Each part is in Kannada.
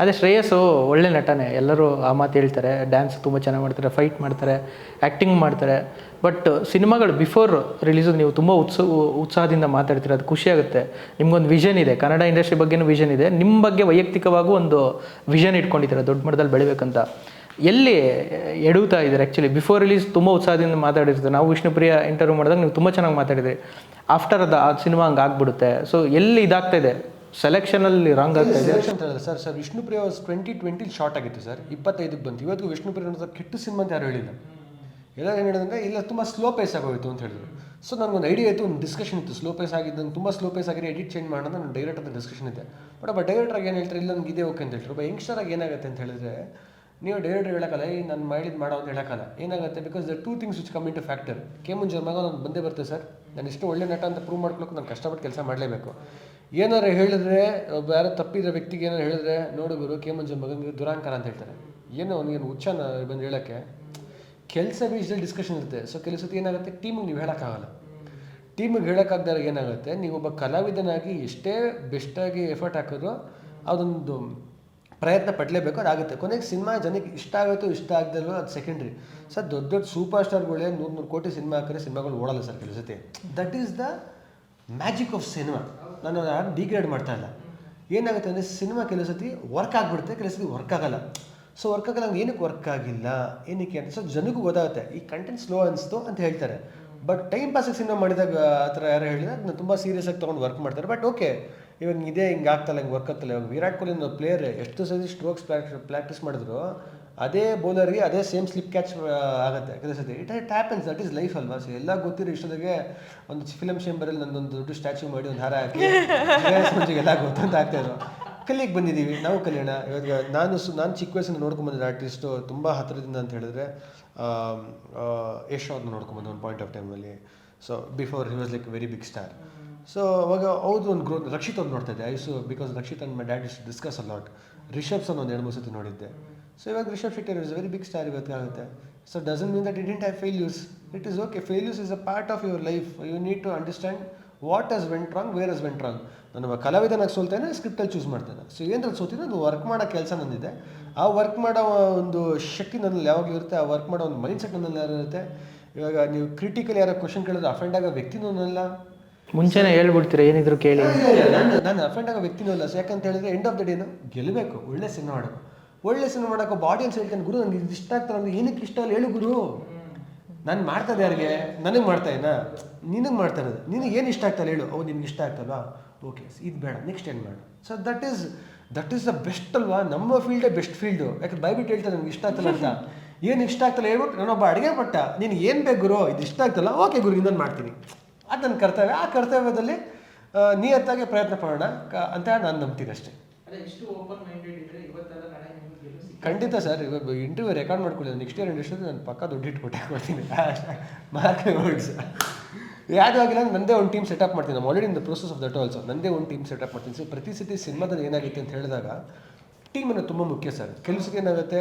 ಅದೇ ಶ್ರೇಯಸ್ಸು ಒಳ್ಳೆ ನಟನೆ. ಎಲ್ಲರೂ ಆ ಮಾತು ಹೇಳ್ತಾರೆ. ಡ್ಯಾನ್ಸ್ ತುಂಬ ಚೆನ್ನಾಗಿ ಮಾಡ್ತಾರೆ ಫೈಟ್ ಮಾಡ್ತಾರೆ ಆ್ಯಕ್ಟಿಂಗ್ ಮಾಡ್ತಾರೆ. ಬಟ್ ಸಿನಿಮಾಗಳು ಬಿಫೋರ್ ರಿಲೀಸು ನೀವು ತುಂಬ ಉತ್ಸ, ಉತ್ಸಾಹದಿಂದ ಮಾತಾಡ್ತೀರ, ಅದು ಖುಷಿ ಆಗುತ್ತೆ. ನಿಮ್ಗೊಂದು ವಿಷನ್ ಇದೆ. ಕನ್ನಡ ಇಂಡಸ್ಟ್ರಿ ಬಗ್ಗೆನೂ ವಿಷನ್ ಇದೆ. ನಿಮ್ಮ ಬಗ್ಗೆ ವೈಯಕ್ತಿಕವಾಗೂ ಒಂದು ವಿಷನ್ ಇಟ್ಕೊಂಡಿದ್ದೀರ, ದೊಡ್ಡ ಮಟ್ಟದಲ್ಲಿ ಬೆಳಿಬೇಕಂತ. ಎಲ್ಲಿ ಎಡುತ್ತಾ ಇದ್ದಾರೆ ಆ್ಯಕ್ಚುಲಿ ಬಿಫೋರ್ ರಿಲೀಸ್ ತುಂಬ ಉತ್ಸಾಹದಿಂದ ಮಾತಾಡಿರ್ತೀವಿ ನಾವು ವಿಷ್ಣುಪ್ರಿಯ ಇಂಟರ್ವ್ಯೂ ಮಾಡಿದಾಗ ನೀವು ತುಂಬ ಚೆನ್ನಾಗಿ ಮಾತಾಡಿದ್ರಿ. ಆಫ್ಟರ್ ಅದು ಆ ಸಿನಿಮಾ ಹಂಗೆ ಆಗ್ಬಿಡುತ್ತೆ. ಸೊ ಎಲ್ಲಿ ಇದಾಗ್ತಾ ಇದೆ? ಸೆಲೆಕ್ಷನಲ್ಲಿ ರಾಂಗ್ ಆಗ್ತಾ ಇದೆ. ಸೆಲೆಕ್ಷನ್ ಅಂತ ಹೇಳಿದ್ರೆ ಸರ್ ಸರ್ ವಿಷ್ಣುಪ್ರಿಯ ಟ್ವೆಂಟಿ ಟ್ವೆಂಟಿಲಿ ಶಾರ್ಟ್ ಆಗಿತ್ತು ಸರ್ ಇಪ್ಪತ್ತೈದಕ್ಕೆ ಬಂತು. ಇವತ್ತು ವಿಷ್ಣುಪ್ರಿಯ ಅಂತ ಕೆಟ್ಟ ಸಿನಿಮಾ ಅಂತ ಯಾರು ಹೇಳಿಲ್ಲ. ಎಲ್ಲ ಏನು ಹೇಳಿದ್ರೆ ಇಲ್ಲ ತುಂಬ ಸ್ಲೋ ಪೇಸ್ ಆಗೋಯ್ತು ಅಂತ ಹೇಳಿದ್ರು. ಸೊ ನನಗೊಂದು ಐಡಿಯಾ ಇತ್ತು ಒಂದು ಡಿಸ್ಕಷನ್ ಇತ್ತು. ಸ್ಲೋ ಪೇಸ್ ಆಗಿದ್ದು ನಂಗೆ ತುಂಬ ಸ್ಲೋ ಪೇಸ್ ಆಗಿದೆ ಎಡಿಟ್ ಚೇಂಜ್ ಮಾಡೋಣ ನನ್ನ ಡೈರೆಕ್ಟ್ ಅಂತ ಡಿಸ್ಕಷನ್ ಇದೆ ಬಟ್ ಒಬ್ಬ ಡೈರೆಕ್ಟ್ರಾಗಿ ಏನು ಹೇಳ್ತಾರೆ ಇಲ್ಲ ನನಗೆ ಇದೇ ಓಕೆ ಅಂತ ಹೇಳ್ತಾರೆ. ಒಬ್ಬ ಯಂಗ್ಸ್ಟರಾಗಿ ಏನಾಗುತ್ತೆ ಅಂತ ಹೇಳಿದ್ರೆ ನೀವು ಡೈರೆಕ್ಟರ್ ಹೇಳೋಕ್ಕಲ್ಲ ಈ ನಾನು ಮಾಡಿದ್ದು ಮಾಡೋ ಅಂತ ಹೇಳೋಕ್ಕಲ್ಲ. ಏನಾಗುತ್ತೆ? Because the two things which come in to factor K ಮುಂಜಾನೆ ಮಗ ನಾನು ಬಂದೇ ಬರ್ತೇವೆ ಸರ್ ನಾನು ಇಷ್ಟು ಒಳ್ಳೆ ನಟ ಅಂತ ಪ್ರೂವ್ ಮಾಡ್ಕೊಳ್ಳೋಕೆ ನಾನು ಕಷ್ಟಪಟ್ಟು ಕೆಲಸ ಮಾಡಲೇಬೇಕು. ಏನಾರು ಹೇಳಿದ್ರೆ ಒಬ್ಬ ಯಾರೋ ತಪ್ಪಿದ ವ್ಯಕ್ತಿಗೆ ಏನಾರು ಹೇಳಿದ್ರೆ, ನೋಡು ಗುರು ಕೇಮಂಜನ್ ಮುಂಜೆ ಮಗನಿಗೆ ದುರಾಂಕಾರ ಅಂತ ಹೇಳ್ತಾರೆ. ಏನೋ ಅವನಿಗೇನು ಹುಚ್ಚನ ಬಂದು ಹೇಳೋಕ್ಕೆ? ಕೆಲಸ ವಿಷಯದಲ್ಲಿ ಡಿಸ್ಕಷನ್ ಇರುತ್ತೆ. ಸೊ ಕೆಲವು ಏನಾಗುತ್ತೆ? ಟೀಮಿಗೆ ನೀವು ಹೇಳೋಕ್ಕಾಗಲ್ಲ. ಟೀಮಿಗೆ ಹೇಳೋಕ್ಕಾಗ್ದಾಗ ಏನಾಗುತ್ತೆ? ನೀವು ಒಬ್ಬ ಕಲಾವಿದನಾಗಿ ಎಷ್ಟೇ ಬೆಸ್ಟಾಗಿ ಎಫರ್ಟ್ ಹಾಕಿದ್ರು ಅದೊಂದು ಪ್ರಯತ್ನ ಪಡಲೇಬೇಕು, ಅದಾಗುತ್ತೆ. ಕೊನೆಗೆ ಸಿನಿಮಾ ಜನಕ್ಕೆ ಇಷ್ಟ ಆಗುತ್ತೋ ಇಷ್ಟ ಆಗದಲ್ವೋ ಅದು ಸೆಕೆಂಡ್ರಿ ಸರ್, ದೊಡ್ಡ ದೊಡ್ಡ ಸೂಪರ್ ಸ್ಟಾರ್ಗಳೇ ನೂರು ನೂರು ಕೋಟಿ ಸಿನಿಮಾ ಹಾಕಿದ್ರೆ ಸಿನಿಮಾಗಳು ಓಡಲ್ಲ ಸರ್ ಕೆಲವು ಸತಿ. That is the magic of cinema ನಾನು ಯಾರು ಡಿಗ್ರೇಡ್ ಮಾಡ್ತಾ ಇಲ್ಲ. ಏನಾಗುತ್ತೆ ಅಂದರೆ ಸಿನಿಮಾ ಕೆಲವು ಸತಿ ವರ್ಕ್ ಆಗಿಬಿಡುತ್ತೆ, ಕೆಲವು ಸತಿ ವರ್ಕ್ ಆಗಲ್ಲ. ಸೊ ವರ್ಕ್ ಆಗಲ್ಲ ಏನಕ್ಕೆ ವರ್ಕ್ ಆಗಿಲ್ಲ? ಏನಕ್ಕೆ ಅಂತ? ಸೊ ಜನಕ್ಕೂ ಗೊತ್ತಾಗುತ್ತೆ. ಈ ಕಂಟೆಂಟ್ ಸ್ಲೋ ಅನಿಸ್ತು ಅಂತ ಹೇಳ್ತಾರೆ. ಬಟ್ ಟೈಮ್ ಪಾಸಿಗೆ ಸಿನಿಮಾ ಮಾಡಿದಾಗ, ಆ ಥರ ಯಾರು ಹೇಳಿದ್ರೆ ನಾನು ತುಂಬ ಸೀರಿಯಸ್ ಆಗಿ ತೊಗೊಂಡು ವರ್ಕ್ ಮಾಡ್ತಾರೆ. ಬಟ್ ಓಕೆ ಇವಾಗ ಇದೇ, ಹಿಂಗೆ ಆಗ್ತಲ್ಲ ಹಿಂಗೆ ವರ್ಕ್ ಆಗ್ತಲ್ಲ ಇವಾಗ ವಿರಾಟ್ ಕೊಹ್ಲಿ ಪ್ಲೇಯರ್ ಎಷ್ಟು ಸತಿ ಸ್ಟ್ರೋಕ್ಸ್ ಪ್ರಾಕ್ಟೀಸ್ ಮಾಡಿದ್ರು ಅದೇ ಬೌಲರ್ಗೆ ಅದೇ ಸೇಮ್ ಸ್ಲಿಪ್ ಕ್ಯಾಚ್ ಆಗುತ್ತೆ. ಕೆಲವು ಸತಿ it it happens that is life ಅಲ್ವಾ? ಸೊ ಎಲ್ಲ ಗೊತ್ತಿರೋ ಇಷ್ಟೊತ್ತಿಗೆ ಒಂದು ಫಿಲಮ್ ಚೇಂಬರಲ್ಲಿ ನಂದೊಂದು ದೊಡ್ಡ ಸ್ಟ್ಯಾಚ್ಯೂ ಮಾಡಿ ಒಂದು ಹಾರ ಹಾಕಿ ಎಲ್ಲ ಗೊತ್ತಂತ ಆಗ್ತಾ ಇದ್ರು. ಕಲಿಗೆ ಬಂದಿದ್ದೀವಿ, ನಾವು ಕಲಿಯೋಣ. ಇವಾಗ ನಾನು ಸು, ನಾನು ಚಿಕ್ಕ ವಯಸ್ಸಿಂದ ನೋಡ್ಕೊಂಡು ಬಂದಿದ್ದೆ ಆರ್ಟಿಸ್ಟು ತುಂಬ ಹತ್ತಿರದಿಂದ ಅಂತ ಹೇಳಿದ್ರೆ ಯಶ್ ಅವ್ರನ್ನ ನೋಡ್ಕೊಂಬಂದು ಒಂದು ಪಾಯಿಂಟ್ ಆಫ್ ಟೈಮಲ್ಲಿ so before he was like very big star so ಅವಾಗ ಹೌದು ಒಂದು ಗ್ರೋತ್ ರಕ್ಷಿತ್ ಅವ್ರು ನೋಡ್ತಾ ಇದ್ದೆ. Ice because Rakshit and my dad is discuss a lot Rishab's ಒಂದು ಎರಡು ಮೂರು ಸತಿ ನೋಡಿದ್ದೆ. ಸೊ ಇವಾಗ Rishab Shetty is very big star ಇವತ್ತಾಗುತ್ತೆ so doesn't mean that it didn't have failures it is okay failures is a part of your life you need to understand what us went wrong where us went wrong ನಾನು ಕಲಾವಿದನಾಗಿ ಸೋಲ್ತೇನೆ ಸ್ಕ್ರಿಪ್ಟಲ್ಲಿ ಚೂಸ್ ಮಾಡ್ತೇನೆ ಸೊ ಏನಾದ್ರು ಸೋತಿದ್ರೆ ಅದು ವರ್ಕ್ ಮಾಡೋ ಕೆಲಸ ನನ್ನಿದೆ ಆ ವರ್ಕ್ ಮಾಡೋ ಒಂದು ಶಕ್ತಿ ನನ್ನಲ್ಲಿ ಯಾವಾಗಲೂ ಇರುತ್ತೆ. ಆ ವರ್ಕ್ ಮಾಡೋ ಒಂದು ಮೈಂಡ್ ಸೆಟ್ ನನ್ನಲ್ಲಿ ಯಾರು ಇರುತ್ತೆ? ಇವಾಗ ನೀವು ಕ್ರಿಟಿಕಲ್ ಯಾರೋ ಕ್ವಶನ್ ಕೇಳಿದ್ರೆ ಅಫೆಂಡ್ ಆಗೋ ವ್ಯಕ್ತಿನೂ ನನ್ನಲ್ಲ. ಮುಂಚೆನೇ ಹೇಳ್ಬಿಡ್ತೀರ? ಏನಿದ್ರು ಕೇಳಿ. ನಾನು ನಾನು ಅಫೆಂಡ್ ಆಗೋ ವ್ಯಕ್ತಿನೂ ಅಲ್ಲ ಸೊ ಯಾಕಂತ ಹೇಳಿದ್ರೆ ಎಂಡ್ ಆಫ್ ದ ಡೇನು ಗೆಲ್ಲಬೇಕು. ಒಳ್ಳೆ ಸಿನಿಮಾ ಮಾಡಬೇಕು ಒಳ್ಳೆ ಸಿನಿಮಾ ಮಾಡಕ್ಕೆ ಒಬ್ಬ ಆಡಿಯನ್ಸ್ ಹೇಳ್ತಾನೆ, ಗುರು ನನಗೆ ಇದು ಇಷ್ಟ ಆಗ್ತಾರೆ ಅಂದ್ರೆ ಏನಕ್ಕೆ ಇಷ್ಟ ಅಲ್ಲ ಹೇಳು ಗುರು. ನಾನು ಮಾಡ್ತದೆ ಯಾರಿಗೆ? ನನಗೆ ಮಾಡ್ತಾ ಇದ್ದೀನಾ ನಿನಗೆ ಮಾಡ್ತಾ ಇರೋದು. ನಿನಗೆ ಏನು ಇಷ್ಟ ಆಗ್ತಲ್ಲ ಹೇಳು. ಅವ್ ನಿನ್ಗೆ ಇಷ್ಟ ಆಗ್ತಲ್ವಾ? ಓಕೆ ಇದು ಬೇಡ. ನೆಕ್ಸ್ಟ್ ಏನು ಮಾಡು? So that is that is the best ಅಲ್ವಾ? ನಮ್ಮ ಫೀಲ್ಡೇ ಬೆಸ್ಟ್ ಫೀಲ್ಡು ಯಾಕಂದ್ರೆ ಬೈಬಿಟ್ಟು ಹೇಳ್ತಾರೆ ನನಗೆ ಇಷ್ಟ ಆಗ್ತಲ್ಲ ಅಂತ. ಏನು ಇಷ್ಟ ಆಗ್ತಲ್ಲ? ಹೇಳ್ಬಿಟ್ಟು ನಾನೊಬ್ಬ ಅಡುಗೆ ಪಟ್ಟ. ನೀನು ಏನು ಬೇಕು ಗುರು? ಇದು ಇಷ್ಟ ಆಗ್ತಲ್ಲ? ಓಕೆ ಗುರು, ಇನ್ನೊಂದು ಮಾಡ್ತೀನಿ. ಅದು ನನ್ನ ಕರ್ತವ್ಯ. ಆ ಕರ್ತವ್ಯದಲ್ಲಿ ನಿಯತ್ತಾಗಿ ಪ್ರಯತ್ನ ಪಡೋಣ. ಅಂತ ನಾನು ನಂಬ್ತೀನಿ ಅಷ್ಟೇ. ಖಂಡಿತ ಸರ್, ಇವಾಗ ಇಂಟರ್ವ್ಯೂ ರೆಕಾರ್ಡ್ ಮಾಡ್ಕೊಳ್ಳಿ ನೆಕ್ಸ್ಟ್ ಇಯರ್ ಇಂಡಸ್ಟ್ರಿ ನಾನು ಪಕ್ಕ ದುಡ್ಡು ಇಟ್ಟು ಕೊಟ್ಟೆ ಕೊಡ್ತೀನಿ. ಮಾರ್ಕ್ ವರ್ಡ್ಸ್ ಯಾವುದೂ ಆಗಿಲ್ಲ ನಂದೇ ಒಂದು ಟೀಮ್ ಸೆಟಪ್ ಮಾಡ್ತೀನಿ. ನಾನು already in the process of that also ನಂದೇ ಒಂದು ಟೀಮ್ ಸೆಟಪ್ ಮಾಡ್ತೀನಿ. ಸೊ ಪ್ರತಿ ಸತಿ ಸಿನಿಮಾದಲ್ಲಿ ಏನಾಗುತ್ತೆ ಅಂತ ಹೇಳಿದಾಗ ಟೀಮ್ ಅನ್ನೋದು ತುಂಬ ಮುಖ್ಯ ಸರ್. ಕೆಲಸಕ್ಕೆ ಏನಾಗುತ್ತೆ,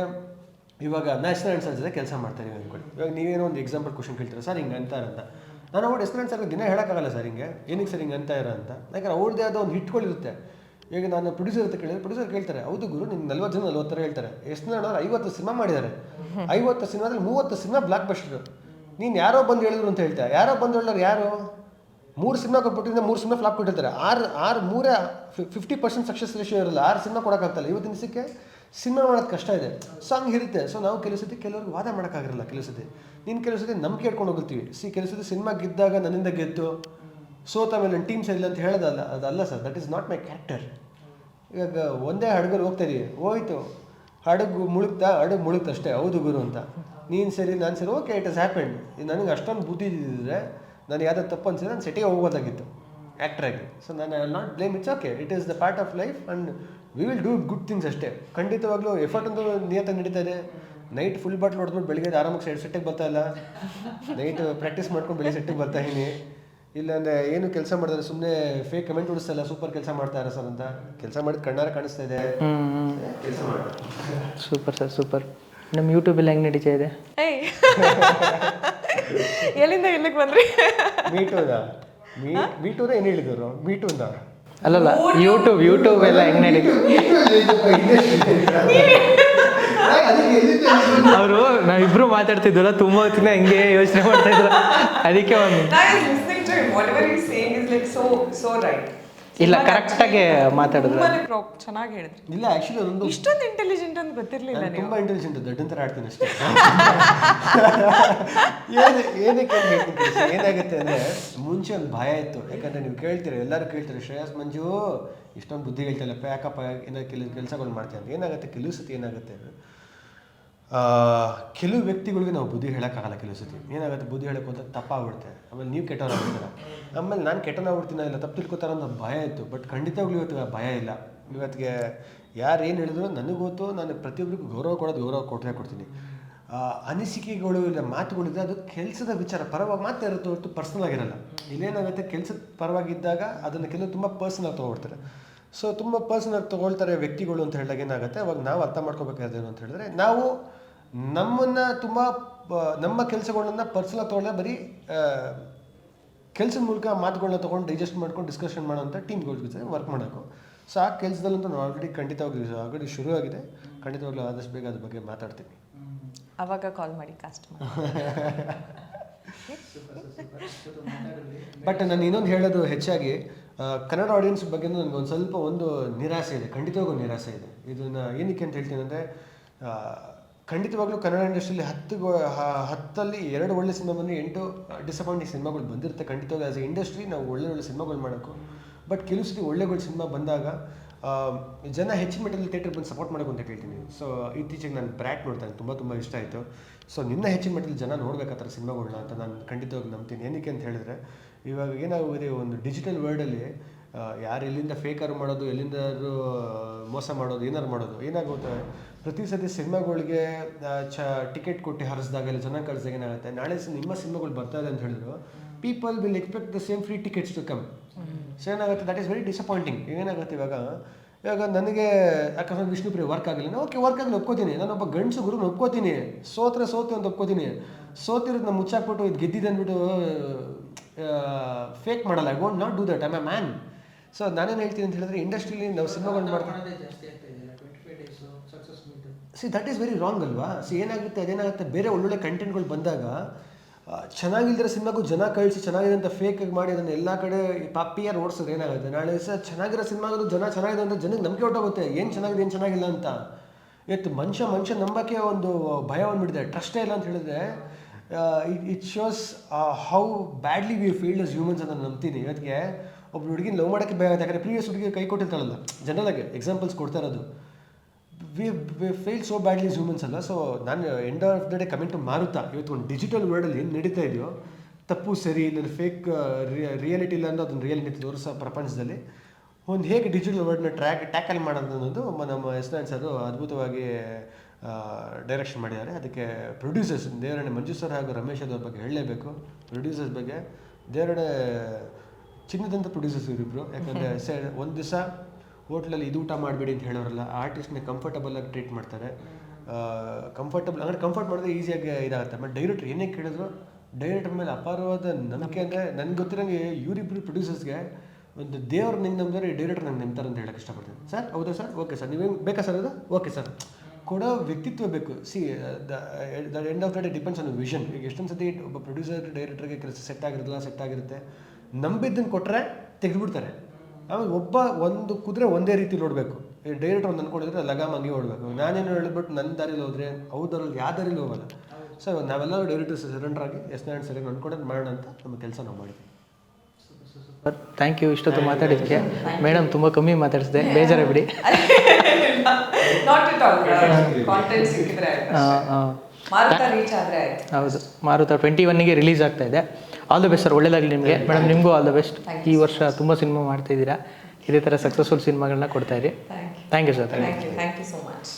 ಇವಾಗ ನ್ಯಾಷನಲ್ ಆ್ಯಂಡ್ ಸರ್ ಜೊತೆ ಕೆಲಸ ಮಾಡ್ತಾರೆ ಅಂದ್ಕೊಳ್ಳಿ ಇವಾಗ ನೀವೇನೋ ಒಂದು ಎಕ್ಸಾಂಪಲ್ ಕ್ವಶನ್ ಕೇಳ್ತೀರಾ? ಸರ್, ಹಿಂಗೆ ಅಂತಾರೆ ಅಂತ ನಾನು ಅವ್ರು ಎಸ್ಪೆರೆಂಟ್ ಸರ್ ದಿನ ಹೇಳೋಕ್ಕಾಗಲ್ಲ ಸರ್ ಹಿಂಗೆ. ಏನಕ್ಕೆ ಸರ್ ಹಿಂಗೆ ಅಂತ ಇರೋ ಅಂತ? ಯಾಕಂದ್ರೆ ಅವ್ರದ್ದೇ ಆದ ಒಂದು ಹಿಟ್ಗಳಿರುತ್ತೆ. ಈಗ ನಾನು ಪ್ರೊಡ್ಯೂಸರ್ ಅಂತ ಕೇಳಿದ್ರೆ ಪ್ರೊಡ್ಯೂಸರ್ ಕೇಳ್ತಾರೆ, ಹೌದು ಗುರು ನಿನ್ನ ನಲ್ವತ್ತು ಜನ ನಲ್ವತ್ತರ ಹೇಳ್ತಾರೆ. ಎಷ್ಟು ಜನ ಐವತ್ತು ಸಿನಿಮಾ ಮಾಡಿದ್ದಾರೆ. ಐವತ್ತು ಸಿನಿಮಾದಲ್ಲಿ ಮೂವತ್ತು ಸಿನಿಮಾ ಬ್ಲಾಕ್ ಬಸ್ಟರ್ ನೀನು ಯಾರೋ ಬಂದು ಹೇಳಿದ್ರು ಅಂತ ಹೇಳ್ತಾ, ಯಾರೋ ಬಂದು ಹೇಳೋರು ಯಾರು? ಮೂರು ಸಿನಿಮಾ ಕೊಟ್ಬಿಟ್ಟಿಂದ ಮೂರು ಸಿನಿಮಾ ಫ್ಲಾಪ್ ಕೊಟ್ಟಿರ್ತಾರೆ. ಆರು ಆರು ಮೂರೇ ಫಿಫ್ಟಿ ಪರ್ಸೆಂಟ್ ಸಕ್ಸಸ್ ರೇಷಿಯೋ ಇರಲ್ಲ, ಆರು ಸಿನಿಮಾ ಕೊಡೋಕ್ಕಾಗ್ತಲ್ಲ. ಇವತ್ತಿನ ದಿವಸಕ್ಕೆ ಸಿನಿಮಾ ಮಾಡೋದು ಕಷ್ಟ ಇದೆ. ಸೊ ಹಂಗೆ ಇರುತ್ತೆ ಸೊ ನಾವು ಕೆಲವು ಸತಿ ಕೆಲವ್ರಿಗೆ ವಾದ ಮಾಡೋಕ್ಕಾಗಿರಲ್ಲ, ಕೆಲವು ಸತಿ ನೀನು ಕೆಲವು ಸತಿ ನಂಬಿಕೆ ಇಟ್ಕೊಂಡು ಹೋಗ್ತೀವಿ ಸಿ, ಕೆಲವು ಸತಿ ಸಿನಿಮಾ ಗೆದ್ದಾಗ ನನ್ನಿಂದ ಗೆದ್ದು ಸೋತ ಮೇಲೆ ನನ್ನ ಟೀಮ್ ಇಲ್ಲ ಅಂತ ಹೇಳೋದಲ್ಲ ಅದಲ್ಲ sir that is not my character ಇವಾಗ ಒಂದೇ ಹಡಗಲ್ಲಿ ಹೋಗ್ತಾ ಇದೀವಿ ಹೋಯ್ತು. ಹಡಗು ಮುಳುಗ್ತಾ, ಹಡಗು ಮುಳುಗ್ತ ಅಷ್ಟೇ, ಹೌದು ಗುರು ಅಂತ. ನೀನು ಸರಿ, ನಾನು ಸರಿ ಓಕೆ ಇಟ್ ಇಸ್ ಹ್ಯಾಪೆಂಡ್ ನನಗೆ ಅಷ್ಟೊಂದು ಬುದ್ಧಿ ಇದ್ದಿದ್ರೆ ನಾನು ಯಾವ್ದು ತಪ್ಪು ಅನ್ಸಿದ್ರೆ ನಾನು ಸಿಟಿಗೆ ಹೋಗೋದಾಗಿತ್ತು ಆ್ಯಕ್ಟ್ರಾಗಿ ಸೊ ನಾನು I not blame it's okay it is the part of life and we will do good things ಅಷ್ಟೇ. ಖಂಡಿತವಾಗ್ಲೂ ಎಫರ್ಟ್ ಅಂತ ನಿಯತ ನಡೀತಾ ಇದೆ. ನೈಟ್ ಫುಲ್ ಬಾಟ್ಲ್ ಹೊಡೆದ್ಬಿಟ್ಟು ಬೆಳಿಗ್ಗೆ ಆರಾಮಾಗಿ ಸೆಟ್ ಸೆಟ್ಟಿಗೆ ಬರ್ತಾ ಇಲ್ಲ. ನೈಟ್ ಪ್ರಾಕ್ಟೀಸ್ ಮಾಡ್ಕೊಂಡು ಬೆಳಿಗ್ಗೆ ಸೆಟ್ಟಿಗೆ ಬರ್ತಾ ಇದೀನಿ. ಇಲ್ಲಾಂದ್ರೆ ಏನು ಕೆಲಸ ಮಾಡಿದ್ರೆ ಸುಮ್ಮನೆ ಫೇಕ್ ಕಮೆಂಟ್ ಉಡಿಸ್ತಾ ಇಲ್ಲ ಸೂಪರ್ ಕೆಲಸ ಮಾಡ್ತಾರೆ ಸರ್ ಅಂತ. ಕೆಲಸ ಮಾಡಿದ ಕಣ್ಣಾರ ಕಾಣಿಸ್ತಾ ಇದೆ. ಕೆಲಸ ಮಾಡ್ತಾರೆ. ಸೂಪರ್ ಸರ್ ಸೂಪರ್ ನಮ್ಮ ಯೂಟ್ಯೂಬಲ್ಲಿ ಹೆಂಗೆ ನಡೀತಾ ಇದೆ? ಏಯ್. ಎಲ್ಲಿಂದ ಎಲ್ಲಿಗೆ ಬಂದ್ರಿ? ಮೀಟೂದ? ಮೀ ಮೀಟೂದ ಏನು ಹೇಳಿದ್ರು ಮೀಟೂದ? ಅಲ್ಲಲ್ಲ ಯೂಟ್ಯೂಬ್ ಯೂಟ್ಯೂಬ್ ಎಲ್ಲ ಹೆಂಗೆ ನಡಿ ಅವರು ನಾವಿಬ್ರು ಮಾತಾಡ್ತಿದ್ವಲ್ಲ ತುಂಬ ಹೊತ್ತಿನ ಹಂಗೆ ಯೋಚನೆ ಮಾಡ್ತಾ ಇದ್ರು ಅದಕ್ಕೆ ಒಂದು I was listening. Whatever he's saying is like so so right. ಇಲ್ಲ ಕರೆಕ್ಟಾಗಿ ಮಾತಾಡಿದ್ರು ತುಂಬಾನೇ pro ಚೆನ್ನಾಗಿ ಹೇಳಿದ್ರು ಇಲ್ಲ ಆ್ಯಕ್ಚುಲಿ ಅದೊಂದು ಇಷ್ಟೊಂದು ಇಂಟೆಲಿಜೆಂಟ್ ಅಂತ ಗೊತ್ತಿರ್ಲಿಲ್ಲ ನಾನು ನೀವು ತುಂಬಾ ಇಂಟೆಲಿಜೆಂಟ್ ದಡ್ಡನ್ ಥರ ಆಡ್ತೀನಿ ಅಷ್ಟೇ ಏನು ಏನಕ್ಕೆ ಅಂತ ಹೇಳ್ತೀನಿ. ಏನಾಗುತ್ತೆ ಅಂದ್ರೆ ಮುಂಚೆ ಒಂದು ಭಯ ಇತ್ತು ಯಾಕಂದ್ರೆ ನೀವು ಕೇಳ್ತೀರಿ ಎಲ್ಲರೂ ಕೇಳ್ತೀರಿ ಶ್ರೇಯಸ್ ಮಂಜು ಇಷ್ಟೊಂದು ಬುದ್ಧಿ ಹೇಳ್ತಿಲ್ಲಪ್ಪ ಯಾಕಪ್ಪ ಏನಾದ್ರು ಕೆಲ ಕೆಲಸಗಳು ಮಾಡ್ತೀಯ ಅಂತ ಏನಾಗುತ್ತೆ ಕೆಲವು ಸತಿ ಏನಾಗುತ್ತೆ ಕೆಲವು ವ್ಯಕ್ತಿಗಳಿಗೆ ನಾವು ಬುದ್ಧಿ ಹೇಳೋಕ್ಕಾಗಲ್ಲ ಕೆಲವು ಸತಿ. ಏನಾಗುತ್ತೆ? ಬುದ್ಧಿ ಹೇಳಕ್ಕೆ ಹೋದಾಗ ತಪ್ಪಾಗ್ಬಿಡುತ್ತೆ. ಆಮೇಲೆ ನೀವು ಕೆಟ್ಟವರಾಗ್ಬಿಡ್ತೀರ ಆಮೇಲೆ ನಾನು ಕೆಟ್ಟನಾಗ್ಬಿಡ್ತೀನ ಇಲ್ಲ, ತಪ್ಪು ತಿಳ್ಕೊತಾರ ಅನ್ನೋ ಭಯ ಇತ್ತು. ಬಟ್ ಖಂಡಿತವಾಗ್ಲೂ ಇವತ್ತು ಭಯ ಇಲ್ಲ. ಇವತ್ತಿಗೆ ಯಾರು ಏನು ಹೇಳಿದ್ರು ಗೊತ್ತು, ನಾನು ಪ್ರತಿಯೊಬ್ಬರಿಗೂ ಗೌರವ ಕೊಡೋದು ಗೌರವ ಕೊಟ್ಟರೆ ಕೊಡ್ತೀನಿ. ಅನಿಸಿಕೆಗಳು ಇಲ್ಲ ಮಾತುಗಳಿದೆ ಅದು ಕೆಲಸದ ವಿಚಾರ. ಪರವಾಗಿ ಮಾತ್ರ ಇರುತ್ತೆ ಹೊರತು ಪರ್ಸನಲ್ ಆಗಿರಲ್ಲ. ಇಲ್ಲೇನಾಗುತ್ತೆ? ಕೆಲಸದ ಪರವಾಗಿದ್ದಾಗ ಅದನ್ನು ಕೆಲವು ತುಂಬ ಪರ್ಸನಲ್ ತೊಗೊಳ್ತಾರೆ ಸೊ ತುಂಬ ಪರ್ಸನಲ್ ತಗೊಳ್ತಾರೆ ವ್ಯಕ್ತಿಗಳು ಅಂತ ಹೇಳಿದಾಗ ಏನಾಗುತ್ತೆ? ಅವಾಗ ನಾವು ಅರ್ಥ ಮಾಡ್ಕೋಬೇಕಾದೇನು ಅಂತ ಹೇಳಿದ್ರೆ ನಾವು ನಮ್ಮನ್ನು ತುಂಬ ನಮ್ಮ ಕೆಲಸಗಳನ್ನ ಪರ್ಸನಲ್ ತೊಗೊಳ್ಳೆ ಬರೀ ಕೆಲಸದ ಮೂಲಕ ಮಾತುಗಳನ್ನ ತೊಗೊಂಡು ಡೈಜೆಸ್ಟ್ ಮಾಡ್ಕೊಂಡು ಡಿಸ್ಕಷನ್ ಮಾಡೋಂಥ ಟೀಮ್ಗಳ ಜೊತೆ ವರ್ಕ್ ಮಾಡೋಕು. ಸೊ ಆ ಕೆಲಸದಲ್ಲಂತೂ ನಾವು ಆಲ್ರೆಡಿ ಖಂಡಿತವಾಗಿ ಆಲ್ರೆಡಿ ಶುರು ಆಗಿದೆ ಖಂಡಿತವಾಗ್ಲೂ ಆದಷ್ಟು ಬೇಗ ಅದ್ರ ಬಗ್ಗೆ ಮಾತಾಡ್ತೀನಿ. ಅವಾಗ ಕಾಲ್ ಮಾಡಿ ಕಸ್ಟಮರ್ ಬಟ್ ನಾನು ಇನ್ನೊಂದು ಹೇಳೋದು ಹೆಚ್ಚಾಗಿ ಕನ್ನಡ ಆಡಿಯನ್ಸ್ ಬಗ್ಗೆ ನನಗೆ ಒಂದು ಸ್ವಲ್ಪ ಒಂದು ನಿರಾಸೆ ಇದೆ, ಖಂಡಿತವಾಗೂ ನಿರಾಸೆ ಇದೆ. ಇದನ್ನು ಏನಕ್ಕೆ ಅಂತ ಹೇಳ್ತೀನಿ ಅಂದರೆ ಖಂಡಿತವಾಗ್ಲೂ ಕನ್ನಡ ಇಂಡಸ್ಟ್ರಿಯಲ್ಲಿ ಹತ್ತು ಹತ್ತಲ್ಲಿ ಎರಡು ಒಳ್ಳೆ ಸಿನಿಮಾ ಬಂದರೆ ಎಂಟು ಡಿಸಪಾಯಿಂಟಿಂಗ್ ಸಿನಿಮಾಗಳು ಬಂದಿರುತ್ತೆ ಖಂಡಿತವಾಗ್ಲೂ. ಆಸ್ ಎ ಇಂಡಸ್ಟ್ರಿ ನಾವು ಒಳ್ಳೆ ಒಳ್ಳೆ ಸಿನಿಮಾಗಳು ಮಾಡೋಕ್ಕೂ ಬಟ್ ಕೆಲವು ಸತಿ ಒಳ್ಳೆ ಸಿನಿಮಾ ಬಂದಾಗ ಜನ ಹೆಚ್ಚಿನ ಮಟ್ಟದಲ್ಲಿ ಥಿಯೇಟರ್ ಬಂದು ಸಪೋರ್ಟ್ ಮಾಡೋಕೆ ಅಂತ ಹೇಳ್ತೀನಿ ಸೊ ಇತ್ತೀಚೆಗೆ ನಾನು ಬ್ರ್ಯಾಕ್ ನೋಡ್ತಾನೆ ತುಂಬ ತುಂಬ ಇಷ್ಟ ಆಯಿತು. ಸೊ ನಿನ್ನ ಹೆಚ್ಚಿನ ಮಟ್ಟದಲ್ಲಿ ಜನ ನೋಡ್ಬೇಕಾದ್ರೆ ಸಿನಿಮಾಗಳನ್ನ ಅಂತ ನಾನು ಖಂಡಿತವಾಗಿ ನಂಬ್ತೀನಿ. ಏನಕ್ಕೆ ಅಂತ ಹೇಳಿದ್ರೆ, ಇವಾಗ ಏನಾಗಿದೆ ಒಂದು ಡಿಜಿಟಲ್ ವರ್ಲ್ಡಲ್ಲಿ ಯಾರು ಎಲ್ಲಿಂದ ಫೇಕರ್ ಮಾಡೋದು, ಎಲ್ಲಿಂದಾದ್ರು ಮೋಸ ಮಾಡೋದು, ಏನಾರು ಮಾಡೋದು ಏನಾಗುತ್ತೆ ಪ್ರತಿ ಸತಿ ಸಿನಿಮಾಗಳಿಗೆ ಚ ಟಿಕೆಟ್ ಕೊಟ್ಟು ಹರಿಸಿದಾಗ ಇಲ್ಲ ಜನ ಕಳಿಸಿದಾಗ ಏನಾಗುತ್ತೆ? ನಾಳೆ ನಿಮ್ಮ ಸಿನಿಮಾಗಳು ಬರ್ತಾ ಇದೆ ಅಂತ ಹೇಳಿದ್ರು. People will expect the same free tickets to come so ಏನಾಗುತ್ತೆ? ದಟ್ ಈಸ್ ವೆರಿ ಡಿಸಪಾಯಿಂಟಿಂಗ್ ಏನಾಗುತ್ತೆ ಇವಾಗ? ಇವಾಗ ನನಗೆ ಅಕಸ್ಮಾತ್ ವಿಷ್ಣು ಪ್ರಿಯ ವರ್ಕ್ ಆಗಲಿಲ್ಲ ಓಕೆ ವರ್ಕ್ ಆಗಲಿ ಒಪ್ಕೋತೀನಿ. ನಾನು ಒಬ್ಬ ಗಂಡಸು ಗುರು ಒಪ್ಕೋತೀನಿ. ಸೋತ್ರೆ ಸೋತು ಅಂತ ಒಪ್ಕೋತೀನಿ. ಸೋತಿರೋದು ನಾನು ಮುಚ್ಚಾಕ್ಬಿಟ್ಟು ಇದು ಗೆದ್ದಿದೆ ಅಂದ್ಬಿಟ್ಟು ಫೇಕ್ ಮಾಡಲ್ಲ. I want not do that I'm a man so ನಾನೇನು ಹೇಳ್ತೀನಿ ಅಂತ ಹೇಳಿದ್ರೆ ಇಂಡಸ್ಟ್ರಿಲಿ ನಾವು ಸಿನಿಮಾಗಳು ಮಾಡ್ತೀವಿ see that is very wrong ಅಲ್ವಾ? ಸಿ ಏನಾಗುತ್ತೆ ಅದೇನಾಗುತ್ತೆ? ಬೇರೆ ಒಳ್ಳೊಳ್ಳೆ ಕಂಟೆಂಟ್ಗಳು ಬಂದಾಗ ಚೆನ್ನಾಗಿಲ್ದಿರೋ ಸಿನಿಮಾಗೂ ಜನ ಕಳಿಸಿ ಚೆನ್ನಾಗಿದೆ ಅಂತ ಫೇಕ್ ಮಾಡಿ ಅದನ್ನು ಎಲ್ಲ ಕಡೆ ಪಿ ಆರ್ ಓಡಿಸಿದ್ರೆ ಏನಾಗುತ್ತೆ? ನಾಳೆ ಸಹ ಚೆನ್ನಾಗಿರೋ ಸಿನಿಮಾಗಳು ಜನ ಚೆನ್ನಾಗಿದೆ ಅಂತ ಜನಕ್ಕೆ ನಂಬಿಕೆ ಹೊಟ್ಟೋಗುತ್ತೆ ಏನು ಚೆನ್ನಾಗಿದೆ, ಏನು ಚೆನ್ನಾಗಿಲ್ಲ ಅಂತ. ಇವತ್ತು ಮನುಷ್ಯ ಮನುಷ್ಯ ನಂಬಕ್ಕೆ ಒಂದು ಭಯ ಬಂದ್ಬಿಟ್ಟಿದೆ. ಟ್ರಸ್ಟೇ ಇಲ್ಲ ಅಂತ ಹೇಳಿದ್ರೆ it shows how badly we failed as humans ಅಂತ ನಂಬ್ತೀನಿ. ಇವತ್ತಿಗೆ ಒಬ್ಬ ಹುಡುಗಿನ ಲವ್ ಮಾಡೋಕ್ಕೆ ಭಯ ಆಗುತ್ತೆ. ಯಾಕಂದರೆ ಪ್ರೀವಿಯಸ್ ಹುಡುಗಿ ಕೈ ಕೊಟ್ಟಿರ್ತಾಳಲ್ಲ. ಜನರಲಾಗಿ ಎಕ್ಸಾಂಪಲ್ಸ್ ಕೊಡ್ತಾ ಇರೋದು. We we fail so badly humans ಅಲ್ಲ? ಸೊ ನಾನು end of the day coming to ಮಾರುತ್ತಾ ಇವತ್ತು ಒಂದು ಡಿಜಿಟಲ್ ವರ್ಲ್ಡಲ್ಲಿ ಏನು ನಡೀತಾ ಇದೆಯೋ ತಪ್ಪು ಸರಿ ಇಲ್ಲ ಫೇಕ್ ರಿಯಾಲಿಟಿ ಇಲ್ಲ ಅನ್ನೋ ಅದನ್ನು ರಿಯಾಲಿಟಿ ತೋರಿಸೋ ಪ್ರಪಂಚದಲ್ಲಿ ಒಂದು ಹೇಗೆ ಡಿಜಿಟಲ್ ವರ್ಲ್ಡ್ನ ಟ್ರ್ಯಾಕ್ ಟ್ಯಾಕಲ್ ಮಾಡೋದು ಅನ್ನೋದು ಮ- ನಮ್ಮ ಎಸ್ ನಾರಾಯಣ್ ಸರ್ ಅದ್ಭುತವಾಗಿ ಡೈರೆಕ್ಷನ್ ಮಾಡಿದ್ದಾರೆ. ಅದಕ್ಕೆ ಪ್ರೊಡ್ಯೂಸರ್ಸ್ ದೇವರಣೆ ಮಂಜು ಸರ್ ಹಾಗೂ ರಮೇಶ್ ಅದ್ರ ಬಗ್ಗೆ ಹೇಳಲೇಬೇಕು. ಪ್ರೊಡ್ಯೂಸರ್ಸ್ ಬಗ್ಗೆ ದೇವರಣೆ ಚಿನ್ನದಂತ ಪ್ರೊಡ್ಯೂಸರ್ಸ್ ಇವರಿಬ್ರು. ಯಾಕಂದರೆ ಒಂದು ದಿವಸ ಹೋಟ್ಲಲ್ಲಿ ಇದು ಊಟ ಮಾಡಬೇಡಿ ಅಂತ ಹೇಳೋರಲ್ಲ ಆರ್ಟಿಸ್ಟ್ನ ಕಂಫರ್ಟಬಲ್ ಆಗಿ ಟ್ರೀಟ್ ಮಾಡ್ತಾರೆ. ಕಂಫರ್ಟಬಲ್ ಅಂದರೆ ಕಂಫರ್ಟ್ ಮಾಡಿದ್ರೆ ಈಸಿಯಾಗಿ ಇದಾಗುತ್ತೆ. ಬಟ್ ಡೈರೆಕ್ಟ್ರ್ ಏನೇ ಕೇಳಿದ್ರು ಡೈರೆಕ್ಟರ್ ಮೇಲೆ ಅಪಾರವಾದ ನಂಬಿಕೆ ಅಂದರೆ ನನಗೆ ಗೊತ್ತಿರೋಂಗೆ ಇವರಿಬ್ಬರು ಪ್ರೊಡ್ಯೂಸರ್ಸ್ಗೆ ಒಂದು ದೇವ್ರು ನಿಂಗೆ ನಂಬಿದ್ರೆ ಡೈರೆಕ್ಟರ್ ನಂಗೆ ನಂಬ್ತಾರೆ ಅಂತ ಹೇಳಕ್ಕೆ ಇಷ್ಟಪಡ್ತೀನಿ. ಸರ್ ಹೌದಾ ಸರ್? ಓಕೆ ಸರ್ ನೀವೇನು ಬೇಕಾ ಸರ್ ಅದು? Okay sir. ಕೊಡೋ ವ್ಯಕ್ತಿತ್ವ ಬೇಕು. See the end of the day depends on vision ಈಗ ಎಷ್ಟೊಂದು ಸತಿ ಒಬ್ಬ ಪ್ರೊಡ್ಯೂಸರ್ ಡೈರೆಕ್ಟರ್ಗೆ ಕೆಲಸ ಸೆಟ್ ಆಗಿರೋದಿಲ್ಲ ಸೆಟ್ ಆಗಿರುತ್ತೆ. ನಂಬಿದ್ದನ್ನು ಕೊಟ್ಟರೆ ತೆಗೆದುಬಿಡ್ತಾರೆ. ಆಮೇಲೆ ಒಬ್ಬ ಒಂದು ಕುದುರೆ ಒಂದೇ ರೀತಿ ನೋಡಬೇಕು. ಡೈರೆಕ್ಟರ್ ಒಂದು ಅಂದ್ಕೊಂಡಿದ್ರೆ ಲಗಾಮ್ ಹಂಗೆ ಓಡಬೇಕು. ನಾನೇನು ಹೇಳ್ಬಿಟ್ಟು ನನ್ನ ದಾರಿಲಿ ಹೋದರೆ ಅವ್ರ ದಾರಿಲಿ ಯಾವ ದಾರಿಲಿ ಹೋಗಲ್ಲ. ಸೊ ನಾವೆಲ್ಲರೂ ಡೈರೆಕ್ಟರ್ ಸರೆಂಡರ್ ಆಗಿ ಎಸ್ ನಾರಾಯಣ್ ಸರಿ ಅಂದ್ಕೊಂಡು ಮಾಡೋಣ ಅಂತ ನಮ್ಮ ಕೆಲಸ ನಾವು ಮಾಡಿದ್ವಿ ಥ್ಯಾಂಕ್ ಯು ಇಷ್ಟೊತ್ತು ಮಾತಾಡಿದ್ದಕ್ಕೆ. ಮೇಡಮ್ ತುಂಬ ಕಮ್ಮಿ ಮಾತಾಡಿಸಿದೆ. ಬೇಜಾರ ಬಿಡಿ ನಾಟ್ ಇಟ್ ಆಲ್ ಕಾಂಟೆಂಟ್ ಸಿಕ್ಕಿದ್ರೆ ಆಯ್ತು ಆ, ಮಾರುತ ರೀಚ್ ಆದ್ರೆ ಆಯ್ತು. ಹೌದು. ಮಾರುತ ಟ್ವೆಂಟಿ ಒನ್ನಿಗೆ ರಿಲೀಸ್ ಆಗ್ತಾ ಇದೆ. ಆಲ್ ದ ಬೆಸ್ಟ್ ಸರ್ ಒಳ್ಳೇದಾಗಲಿ ನಿಮಗೆ. ಮೇಡಮ್ ನಿಮಗೂ ಆಲ್ ದ ಬೆಸ್ಟ್ ಈ ವರ್ಷ ತುಂಬ ಸಿನಿಮಾ ಮಾಡ್ತಾ ಇದ್ದೀರಾ. ಇದೇ ಥರ ಸಕ್ಸಸ್ಫುಲ್ ಸಿನಿಮಾಗಳನ್ನ ಕೊಡ್ತಾ ಇರಿ. Thank you sir thank you thank you so